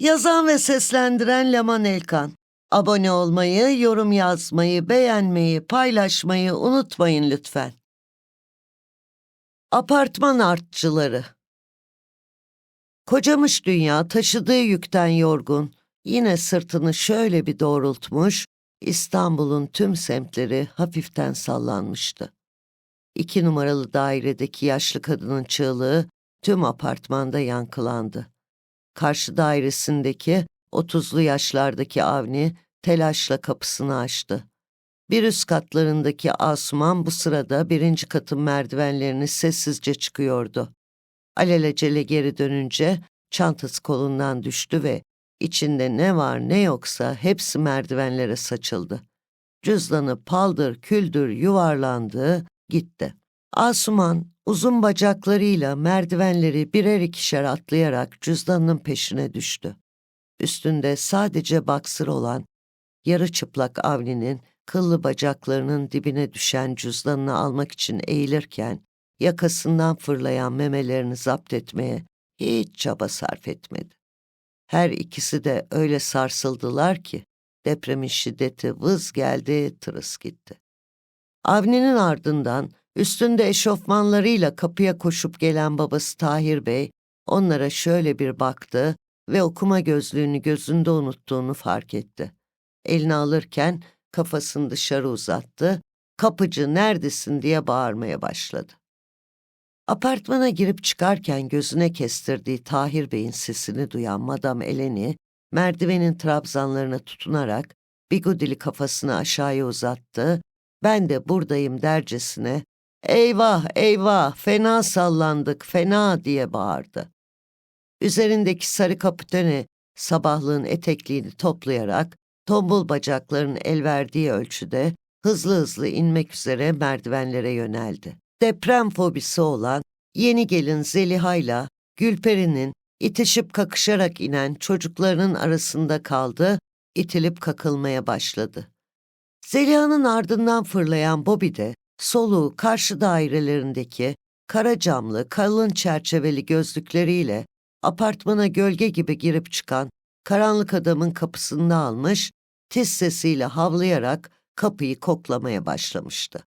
Yazan ve seslendiren Leman Elkan. Abone olmayı, yorum yazmayı, beğenmeyi, paylaşmayı unutmayın lütfen. Apartman artçıları. Kocamış dünya taşıdığı yükten yorgun, yine sırtını şöyle bir doğrultmuş, İstanbul'un tüm semtleri hafiften sallanmıştı. İki numaralı dairedeki yaşlı kadının çığlığı tüm apartmanda yankılandı. Karşı dairesindeki otuzlu yaşlardaki Avni telaşla kapısını açtı. Bir üst katlarındaki Asuman bu sırada birinci katın merdivenlerini sessizce çıkıyordu. Alelacele geri dönünce çantası kolundan düştü ve içinde ne var ne yoksa hepsi merdivenlere saçıldı. Cüzdanı paldır küldür yuvarlandı, gitti. Asuman uzun bacaklarıyla merdivenleri birer ikişer atlayarak cüzdanının peşine düştü. Üstünde sadece baksır olan yarı çıplak Avni'nin kıllı bacaklarının dibine düşen cüzdanını almak için eğilirken yakasından fırlayan memelerini zapt etmeye hiç çaba sarf etmedi. Her ikisi de öyle sarsıldılar ki depremin şiddeti vız geldi, tırıs gitti. Avni'nin ardından üstünde eşofmanlarıyla kapıya koşup gelen babası Tahir Bey onlara şöyle bir baktı ve okuma gözlüğünü gözünde unuttuğunu fark etti. Elini alırken kafasını dışarı uzattı, kapıcı neredesin diye bağırmaya başladı. Apartmana girip çıkarken gözüne kestirdiği Tahir Bey'in sesini duyan Madame Eleni, merdivenin trabzanlarına tutunarak bigudili kafasını aşağıya uzattı, ben de buradayım dercesine, eyvah eyvah fena sallandık fena diye bağırdı. Üzerindeki sarı kapiteni sabahlığın etekliğini toplayarak tombul bacakların el verdiği ölçüde hızlı hızlı inmek üzere merdivenlere yöneldi. Deprem fobisi olan yeni gelin Zeliha'yla Gülperi'nin itişip kakışarak inen çocuklarının arasında kaldı, itilip kakılmaya başladı. Zeliha'nın ardından fırlayan Bobby de soluğu karşı dairelerindeki kara camlı, kalın çerçeveli gözlükleriyle apartmana gölge gibi girip çıkan karanlık adamın kapısında almış, tiz sesiyle havlayarak kapıyı koklamaya başlamıştı.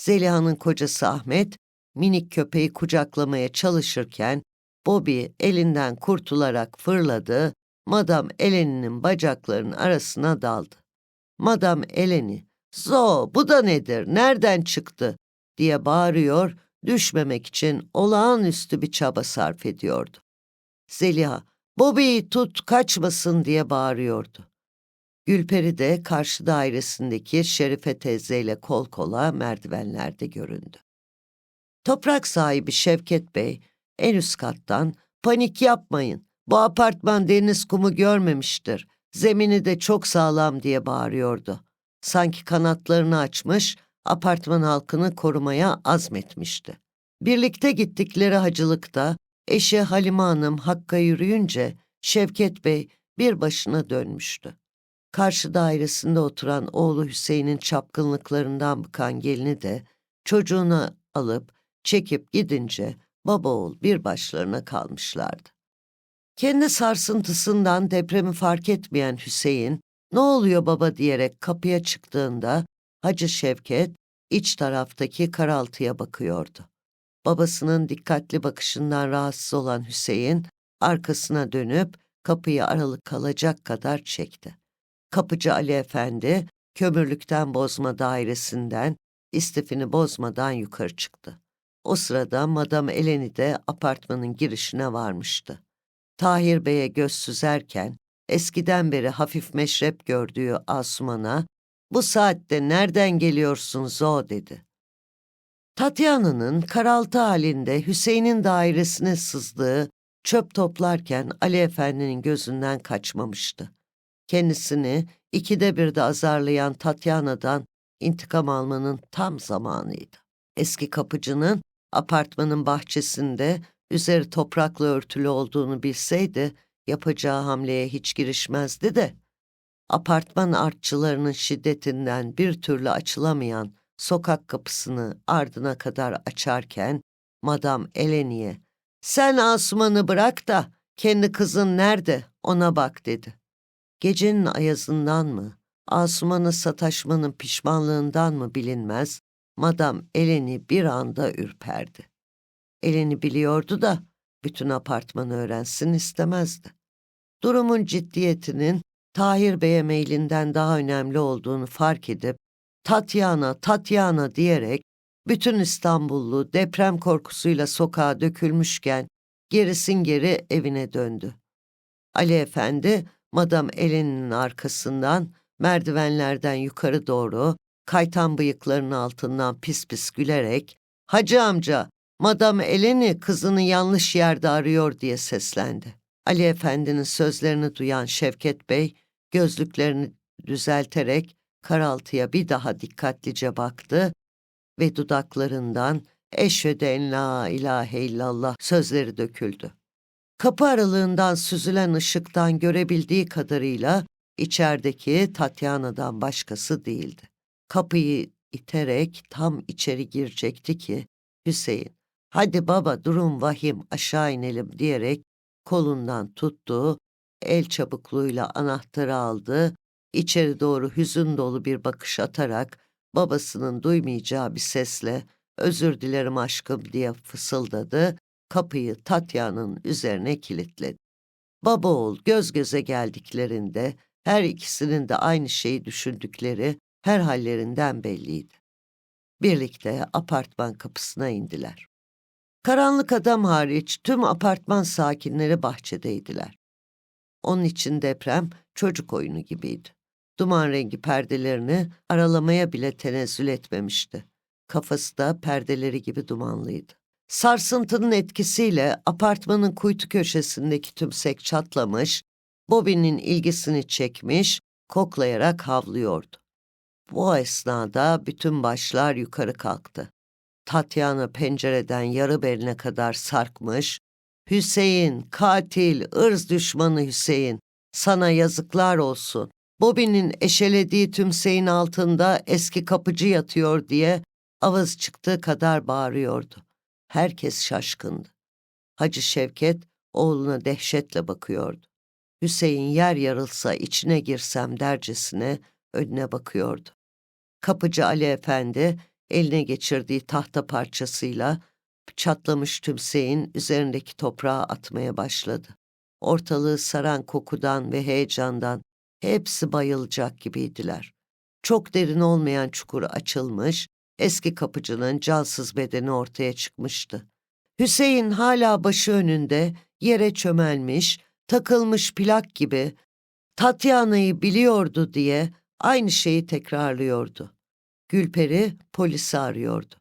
Zeliha'nın kocası Ahmet, minik köpeği kucaklamaya çalışırken, Bobby elinden kurtularak fırladı, Madam Eleni'nin bacaklarının arasına daldı. Madam Eleni, Zo bu da nedir, nereden çıktı diye bağırıyor, düşmemek için olağanüstü bir çaba sarf ediyordu. Zeliha, Bobby'yi tut kaçmasın diye bağırıyordu. Gülperi de karşı dairesindeki Şerife teyzeyle kol kola merdivenlerde göründü. Toprak sahibi Şevket Bey en üst kattan panik yapmayın. Bu apartman deniz kumu görmemiştir. Zemini de çok sağlam diye bağırıyordu. Sanki kanatlarını açmış, apartman halkını korumaya azmetmişti. Birlikte gittikleri hacılıkta eşi Halime Hanım Hakk'a yürüyünce Şevket Bey bir başına dönmüştü. Karşı dairesinde oturan oğlu Hüseyin'in çapkınlıklarından bıkan gelini de çocuğunu alıp çekip gidince baba oğul bir başlarına kalmışlardı. Kendi sarsıntısından depremi fark etmeyen Hüseyin, ne oluyor baba diyerek kapıya çıktığında Hacı Şevket iç taraftaki karaltıya bakıyordu. Babasının dikkatli bakışından rahatsız olan Hüseyin arkasına dönüp kapıyı aralık kalacak kadar çekti. Kapıcı Ali Efendi kömürlükten bozma dairesinden istifini bozmadan yukarı çıktı. O sırada Madame Eleni de apartmanın girişine varmıştı. Tahir Bey'e göz süzerken eskiden beri hafif meşrep gördüğü Asuman'a bu saatte nereden geliyorsun Zo dedi. Tatyana'nın karaltı halinde Hüseyin'in dairesine sızdığı çöp toplarken Ali Efendi'nin gözünden kaçmamıştı. Kendisini ikide bir de azarlayan Tatyana'dan intikam almanın tam zamanıydı. Eski kapıcının apartmanın bahçesinde üzeri toprakla örtülü olduğunu bilseydi yapacağı hamleye hiç girişmezdi de apartman artçılarının şiddetinden bir türlü açılamayan sokak kapısını ardına kadar açarken Madam Eleni'ye sen Asuman'ı bırak da kendi kızın nerede ona bak dedi. Gecenin ayazından mı, Asuman'a sataşmanın pişmanlığından mı bilinmez, Madam Eleni bir anda ürperdi. Eleni biliyordu da bütün apartmanı öğrensin istemezdi. Durumun ciddiyetinin Tahir Bey'e meylinden daha önemli olduğunu fark edip Tatyana, Tatyana diyerek bütün İstanbullu deprem korkusuyla sokağa dökülmüşken gerisin geri evine döndü. Ali Efendi, Madam Eleni'nin arkasından merdivenlerden yukarı doğru kaytan bıyıklarının altından pis pis gülerek ''Hacı amca, Madam Eleni kızını yanlış yerde arıyor.'' diye seslendi. Ali Efendi'nin sözlerini duyan Şevket Bey gözlüklerini düzelterek karaltıya bir daha dikkatlice baktı ve dudaklarından eşhedü en la ilahe illallah sözleri döküldü. Kapı aralığından süzülen ışıktan görebildiği kadarıyla içerideki Tatyana'dan başkası değildi. Kapıyı iterek tam içeri girecekti ki Hüseyin, hadi baba durum vahim aşağı inelim diyerek kolundan tuttu, el çabukluğuyla anahtarı aldı, içeri doğru hüzün dolu bir bakış atarak babasının duymayacağı bir sesle özür dilerim aşkım diye fısıldadı, kapıyı Tatya'nın üzerine kilitledi. Baba oğul göz göze geldiklerinde her ikisinin de aynı şeyi düşündükleri her hallerinden belliydi. Birlikte apartman kapısına indiler. Karanlık adam hariç tüm apartman sakinleri bahçedeydiler. Onun için deprem çocuk oyunu gibiydi. Duman rengi perdelerini aralamaya bile tenezzül etmemişti. Kafası da perdeleri gibi dumanlıydı. Sarsıntının etkisiyle apartmanın kuytu köşesindeki tümsek çatlamış, Bobby'nin ilgisini çekmiş, koklayarak havlıyordu. Bu esnada bütün başlar yukarı kalktı. Tatyana pencereden yarı beline kadar sarkmış, Hüseyin, katil, ırz düşmanı Hüseyin, sana yazıklar olsun. Bobby'nin eşelediği tümseyin altında eski kapıcı yatıyor diye avaz çıktığı kadar bağırıyordu. Herkes şaşkındı. Hacı Şevket oğluna dehşetle bakıyordu. Hüseyin yer yarılsa içine girsem dercesine önüne bakıyordu. Kapıcı Ali Efendi eline geçirdiği tahta parçasıyla çatlamış tümseyin üzerindeki toprağa atmaya başladı. Ortalığı saran kokudan ve heyecandan hepsi bayılacak gibiydiler. Çok derin olmayan çukur açılmış, eski kapıcının cansız bedeni ortaya çıkmıştı. Hüseyin hala başı önünde, yere çömelmiş, takılmış plak gibi Tatyana'yı biliyordu diye aynı şeyi tekrarlıyordu. Gülperi polisi arıyordu.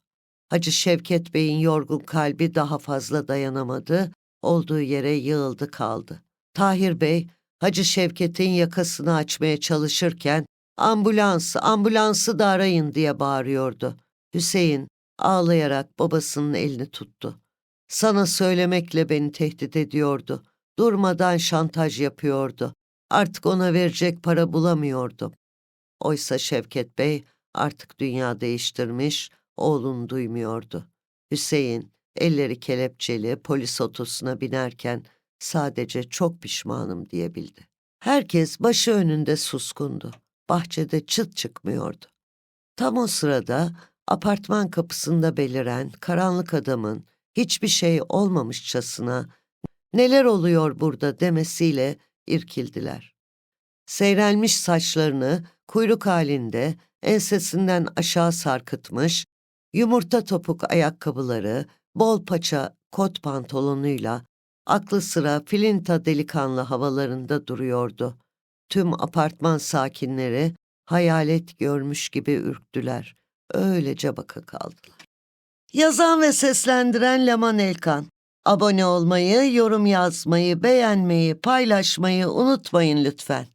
Hacı Şevket Bey'in yorgun kalbi daha fazla dayanamadı, olduğu yere yığıldı kaldı. Tahir Bey, Hacı Şevket'in yakasını açmaya çalışırken ambulans, ambulansı da arayın diye bağırıyordu. Hüseyin ağlayarak babasının elini tuttu. Sana söylemekle beni tehdit ediyordu. Durmadan şantaj yapıyordu. Artık ona verecek para bulamıyordum. Oysa Şevket Bey artık dünya değiştirmiş, oğlunu duymuyordu. Hüseyin elleri kelepçeli polis otosuna binerken sadece çok pişmanım diyebildi. Herkes başı önünde suskundu. Bahçede çıt çıkmıyordu. Tam o sırada apartman kapısında beliren karanlık adamın hiçbir şey olmamışçasına neler oluyor burada demesiyle irkildiler. Seyrelmiş saçlarını kuyruk halinde ensesinden aşağı sarkıtmış, yumurta topuk ayakkabıları, bol paça kot pantolonuyla aklı sıra filinta delikanlı havalarında duruyordu. Tüm apartman sakinleri hayalet görmüş gibi ürktüler. Öylece baka kaldılar. Yazan ve seslendiren Leman Elkan. Abone olmayı, yorum yazmayı, beğenmeyi, paylaşmayı unutmayın lütfen.